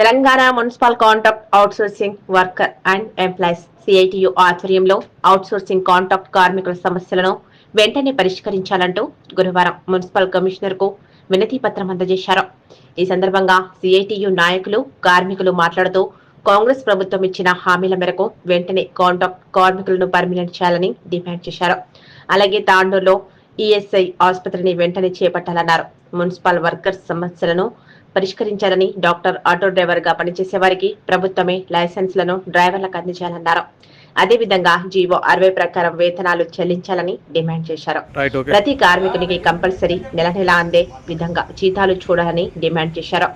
Telangana municipal contract outsourcing worker and employees CITU ఆధ్వర్యంలో outsourcing contract కార్మికుల సమస్యలను వెంటనే పరిష్కరించాలంటూ గురువారం మున్సిపల్ కమిషనర్కు వినతి పత్రం అందజేశారు. ఈ సందర్భంగా సిఐటియు నాయకులు కార్మికులు మాట్లాడుతూ కాంగ్రెస్ ప్రభుత్వం ఇచ్చిన హామీల మేరకు వెంటనే కాంట్రాక్ట్ కార్మికులను పర్మినెంట్ చేయాలని డిమాండ్ చేశారు. అలాగే తాండూరులో ఈఎస్ఐ ఆసుపత్రిని వెంటనే చేపట్టాలన్నారు. మున్సిపల్ వర్కర్స్ సమస్యలను పరిష్కరించాలని డాక్టర్ ఆటో డ్రైవర్గా పనిచేసే వారికి ప్రభుత్వమే లైసెన్స్లను డ్రైవర్లకు అందించాలన్నారు. అదేవిధంగా జీవో అరవై ప్రకారం వేతనాలు చెల్లించాలని డిమాండ్ చేశారు. ప్రతి కార్మికునికి కంపల్సరీ నెల నెల అందే విధంగా జీతాలు చూడాలని డిమాండ్ చేశారు.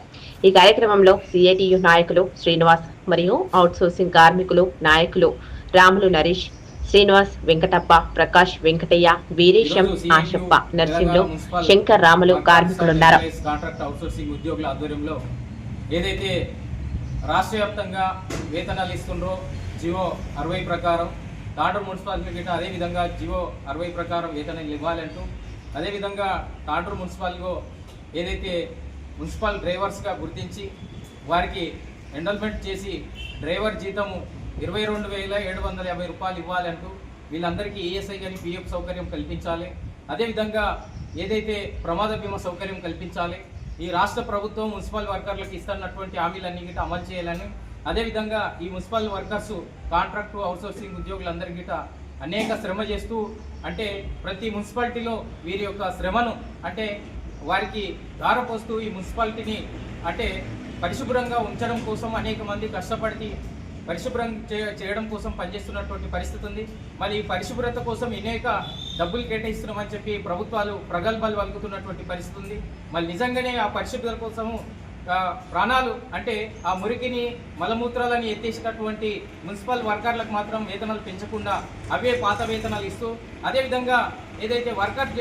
ఈ కార్యక్రమంలో సిఐటియు నాయకులు శ్రీనివాస్ మరియు అవుట్సోర్సింగ్ కార్మికులు నాయకులు రాములు నరేష్ శ్రీనివాస్ వెంకటప్ప ప్రకాష్ వెంకటయ్య వీరేశం ఆశప్ప నర్సింహులు శంకర్ రాములు కార్మికులున్నారు. కాంట్రాక్ట్ అవుట్సోర్సింగ్ ఉద్యోగుల ఆధ్వర్యంలో ఏదైతే రాష్ట్ర వ్యాప్తంగా వేతనాలు ఇస్తుండ్రో జియో అరవై ప్రకారం తాండూరు మున్సిపాలిటీ అదేవిధంగా జియో అరవై ప్రకారం వేతనాలు ఇవ్వాలంటూ అదేవిధంగా తాండూరు మున్సిపాలిటీలో ఏదైతే మున్సిపల్ డ్రైవర్స్గా గుర్తించి వారికి ఎండల్మెంట్ చేసి డ్రైవర్ జీతము ఇరవై రెండు వేల ఏడు వందల యాభై రూపాయలు ఇవ్వాలంటూ వీళ్ళందరికీ ఏఎస్ఐ కానీ పిఎఫ్ సౌకర్యం కల్పించాలి. అదేవిధంగా ఏదైతే ప్రమాద బీమా సౌకర్యం కల్పించాలి ఈ రాష్ట్ర ప్రభుత్వం మున్సిపల్ వర్కర్లకు ఇస్తున్నటువంటి హామీలన్నీ గిట అమలు చేయాలని అదేవిధంగా ఈ మున్సిపల్ వర్కర్స్ కాంట్రాక్టు అవుట్సోర్సింగ్ ఉద్యోగులందరి గిట్ట అనేక శ్రమ చేస్తూ అంటే ప్రతి మున్సిపాలిటీలో వీరి యొక్క శ్రమను అంటే వారికి దారపోస్తూ ఈ మున్సిపాలిటీని అంటే పరిశుభ్రంగా ఉంచడం కోసం అనేక మంది కష్టపడి పరిశుభ్రం చేయడం కోసం పనిచేస్తున్నటువంటి పరిస్థితి ఉంది. మరి ఈ పరిశుభ్రత కోసం అనేక డబ్బులు కేటాయిస్తున్నామని చెప్పి ప్రభుత్వాలు ప్రగల్భాలు వలుకుతున్నటువంటి పరిస్థితి ఉంది. మరి నిజంగానే ఆ పరిశుభ్రత కోసము ప్రాణాలు అంటే ఆ మురికిని మలమూత్రాలని ఎత్తేసినటువంటి మున్సిపల్ వర్కర్లకు మాత్రం వేతనాలు పెంచకుండా అవే పాత వేతనాలు ఇస్తూ అదేవిధంగా ఏదైతే వర్కర్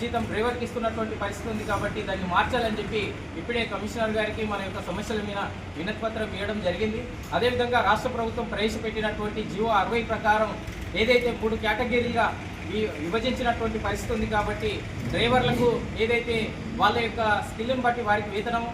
జీతం డ్రైవర్కి ఇస్తున్నటువంటి పరిస్థితి ఉంది కాబట్టి దాన్ని మార్చాలని చెప్పి ఇప్పుడే కమిషనర్ గారికి మన యొక్క సమస్యల మీద వినతిపత్రం ఇవ్వడం జరిగింది. అదేవిధంగా రాష్ట్ర ప్రభుత్వం ప్రవేశపెట్టినటువంటి జియో అరవై ప్రకారం ఏదైతే మూడు కేటగిరీలుగా విభజించినటువంటి పరిస్థితి ఉంది కాబట్టి డ్రైవర్లకు ఏదైతే వాళ్ళ యొక్క స్కిల్ని బట్టి వారికి వేతనం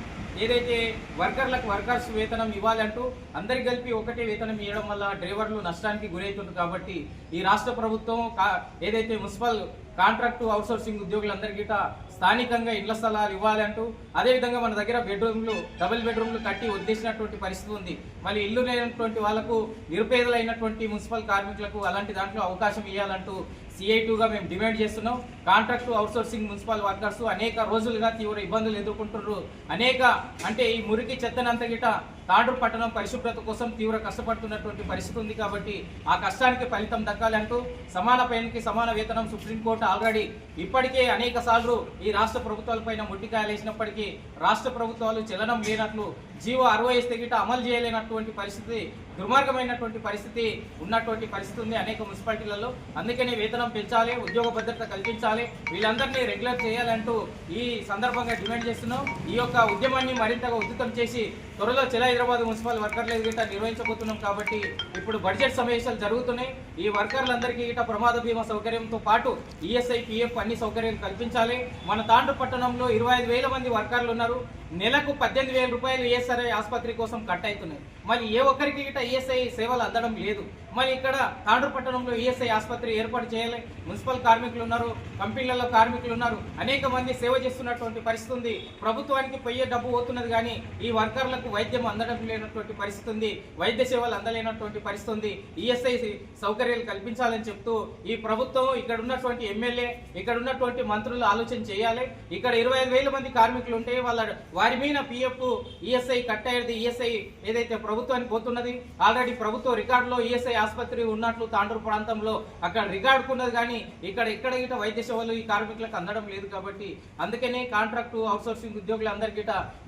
ఏదైతే వర్కర్లకు వర్కర్స్ వేతనం ఇవ్వాలంటూ అందరికి కలిపి ఒకటే వేతనం ఇవ్వడం వల్ల డ్రైవర్లు నష్టానికి గురవుతుంది కాబట్టి ఈ రాష్ట్ర ప్రభుత్వం కా- ఏదైతే మున్సిపల్ కాంట్రాక్టు అవుట్సోర్సింగ్ ఉద్యోగులందరికీ గిట్ట స్థానికంగా ఇళ్ళ స్థలాలు ఇవ్వాలంటూ అదేవిధంగా మన దగ్గర బెడ్రూమ్లు డబుల్ బెడ్రూమ్లు కట్టి వదిలేసినటువంటి పరిస్థితి ఉంది. మళ్ళీ ఇల్లు లేనటువంటి వాళ్ళకు నిరుపేదలైనటువంటి మున్సిపల్ కార్మికులకు అలాంటి దాంట్లో అవకాశం ఇవ్వాలంటూ సిఐ టూగా మేము డిమాండ్ చేస్తున్నాం. కాంట్రాక్టు అవుట్సోర్సింగ్ మున్సిపల్ వర్కర్స్ అనేక రోజులుగా తీవ్ర ఇబ్బందులు ఎదుర్కొంటున్నారు. అనేక అంటే ఈ మురికి చెత్తనంత గిట తాండూరు పట్టణం పరిశుభ్రత కోసం తీవ్ర కష్టపడుతున్నటువంటి పరిస్థితి ఉంది కాబట్టి ఆ కష్టానికి ఫలితం దక్కాలంటూ సమాన పైనకి సమాన వేతనం సుప్రీంకోర్టు ఆల్రెడీ ఇప్పటికే అనేక సార్లు ఈ రాష్ట్ర ప్రభుత్వాలపైన మొట్టికాయలు వేసినప్పటికీ రాష్ట్ర ప్రభుత్వాలు చలనం లేనట్లు జీవో అరవై స్థగిట గిట అమలు చేయలేనటువంటి పరిస్థితి దుర్మార్గమైనటువంటి పరిస్థితి ఉన్నటువంటి పరిస్థితి ఉంది అనేక మున్సిపాలిటీలలో. అందుకనే వేతనం పెంచాలి ఉద్యోగ భద్రత కల్పించాలి వీళ్ళందరినీ రెగ్యులర్ చేయాలంటూ ఈ సందర్భంగా డిమాండ్ చేస్తున్నాం. ఈ యొక్క ఉద్యమాన్ని మరింతగా ఉధృతం చేసి త్వరలో చెల హైదరాబాద్ మున్సిపల్ వర్కర్లు గిట్ట నిర్వహించబోతున్నాం కాబట్టి ఇప్పుడు బడ్జెట్ సమావేశాలు జరుగుతున్నాయి. ఈ వర్కర్లందరికీ గిట్ట ప్రమాద బీమా సౌకర్యంతో పాటు ఈఎస్ఐ పిఎఫ్ అన్ని సౌకర్యాలు కల్పించాలి. మన తాండ్రు పట్టణంలో ఇరవై ఐదు వేల మంది వర్కర్లు ఉన్నారు. నెలకు పద్దెనిమిది వేల రూపాయలు ఈఎస్ఐ ఆసుపత్రి కోసం కట్ అవుతున్నాయి మరి ఏ ఒక్కరికి గిట్ట ఈఎస్ఐ సేవలు అందడం లేదు. మరి ఇక్కడ తాండ్రు పట్టణంలో ఈఎస్ఐ ఆసుపత్రి ఏర్పాటు చేయాలి. మున్సిపల్ కార్మికులు ఉన్నారు కంపెనీలలో కార్మికులు ఉన్నారు. అనేక మంది సేవ చేస్తున్నటువంటి పరిస్థితి ఉంది. ప్రభుత్వానికి పోయే డబ్బు పోతున్నది కానీ ఈ వర్కర్లకు వైద్యం అందడం లేనటువంటి పరిస్థితి ఉంది. వైద్య సేవలు అందలేనటువంటి పరిస్థితి ఉంది. ఈఎస్ఐ సౌకర్యాలు కల్పించాలని చెప్తూ ఈ ప్రభుత్వం ఇక్కడ ఉన్నటువంటి ఎమ్మెల్యే ఇక్కడ ఉన్నటువంటి మంత్రులు ఆలోచన చేయాలి. ఇక్కడ ఇరవై ఐదు వేల మంది కార్మికులు ఉంటే వాళ్ళ వారి మీద పిఎఫ్ ఈఎస్ఐ కట్ అయ్యేది ఈఎస్ఐ ఏదైతే ప్రభుత్వానికి పోతున్నది ఆల్రెడీ ప్రభుత్వ రికార్డులో ఈఎస్ఐ ఆసుపత్రి ఉన్నట్లు తాండూరు ప్రాంతంలో అక్కడ రికార్డుకున్నది కానీ ఇక్కడ ఎక్కడ గిట వైద్య సేవలు ఈ కార్మికులకు అందడం లేదు కాబట్టి అందుకనే కాంట్రాక్టు అవుట్సోర్సింగ్ ఉద్యోగులందరికీ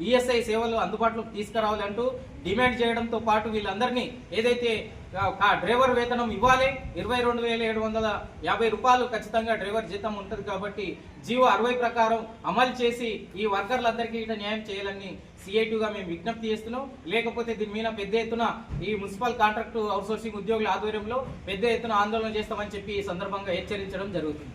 ఈఎస్ఐ సేవలు అందుబాటులోకి తీసుకురావాలంటూ డిమాండ్ చేయడంతో పాటు వీళ్ళందరినీ ఏదైతే డ్రైవర్ వేతనం ఇవ్వాలి ఇరవై రెండు వేల ఏడు వందల యాభై రూపాయలు ఖచ్చితంగా డ్రైవర్ జీతం ఉంటుంది కాబట్టి జీవో అరవై ప్రకారం అమలు చేసి ఈ వర్కర్లందరికీ ఇట్లా న్యాయం చేయాలని సిఐటిగా మేము విజ్ఞప్తి చేస్తున్నాం. లేకపోతే దీని మీద పెద్ద ఎత్తున ఈ మున్సిపల్ కాంట్రాక్టు అవుట్సోర్సింగ్ ఉద్యోగుల ఆధ్వర్యంలో పెద్ద ఎత్తున ఆందోళన చేస్తామని చెప్పి ఈ సందర్భంగా హెచ్చరించడం జరుగుతుంది.